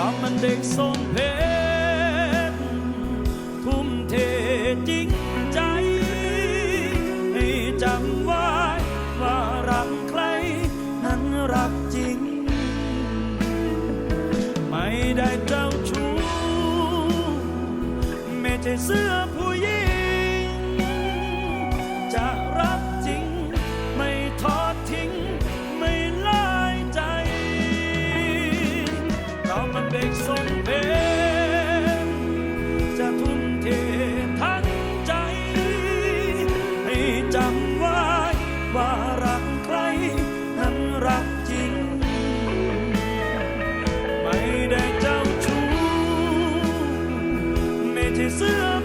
เรามันเด็กทรงเพชรทุ่มเทจริงใจ ให้จำไว้ว่ารักใคร นั้นรักจริง ไม่ได้เจ้าชู้ไม่ใช่เสื้อผู้หญิง เด็กสมเพนจะทุ่มเททั้งใจ ให้จำไว้ว่ารักใคร นั้นรักจริง ไม่ได้เจ้าชู้ไม่ใช่เสื้อ